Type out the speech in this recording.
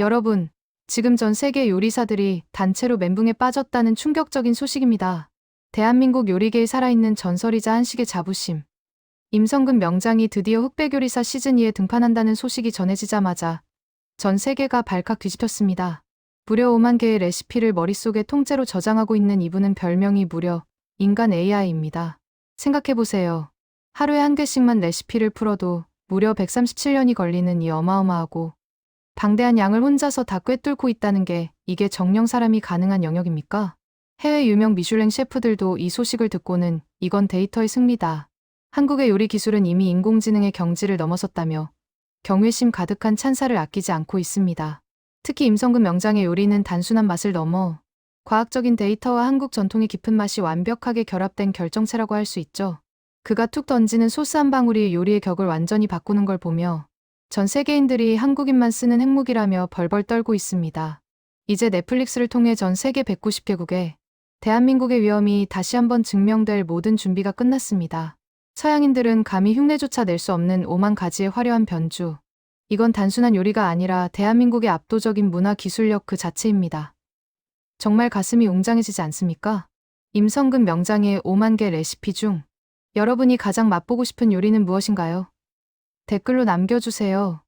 여러분, 지금 전 세계 요리사들이 단체로 멘붕에 빠졌다는 충격적인 소식입니다. 대한민국 요리계에 살아있는 전설이자 한식의 자부심. 임성근 명장이 드디어 흑백 요리사 시즌 2에 등판한다는 소식이 전해지자마자 전 세계가 발칵 뒤집혔습니다. 무려 5만 개의 레시피를 머릿속에 통째로 저장하고 있는 이분은 별명이 무려 인간 AI입니다. 생각해보세요. 하루에 한 개씩만 레시피를 풀어도 무려 137년이 걸리는 이 어마어마하고 방대한 양을 혼자서 다 꿰뚫고 있다는 게 이게 정령 사람이 가능한 영역입니까? 해외 유명 미슐랭 셰프들도 이 소식을 듣고는 이건 데이터의 승리다. 한국의 요리 기술은 이미 인공지능의 경지를 넘어섰다며 경외심 가득한 찬사를 아끼지 않고 있습니다. 특히 임성근 명장의 요리는 단순한 맛을 넘어 과학적인 데이터와 한국 전통의 깊은 맛이 완벽하게 결합된 결정체라고 할 수 있죠. 그가 툭 던지는 소스 한 방울이 요리의 격을 완전히 바꾸는 걸 보며 전 세계인들이 한국인만 쓰는 핵무기라며 벌벌 떨고 있습니다. 이제 넷플릭스를 통해 전 세계 190개국에 대한민국의 위험이 다시 한번 증명될 모든 준비가 끝났습니다. 서양인들은 감히 흉내조차 낼 수 없는 5만 가지의 화려한 변주. 이건 단순한 요리가 아니라 대한민국의 압도적인 문화 기술력 그 자체입니다. 정말 가슴이 웅장해지지 않습니까? 임성근 명장의 5만 개 레시피 중 여러분이 가장 맛보고 싶은 요리는 무엇인가요? 댓글로 남겨주세요.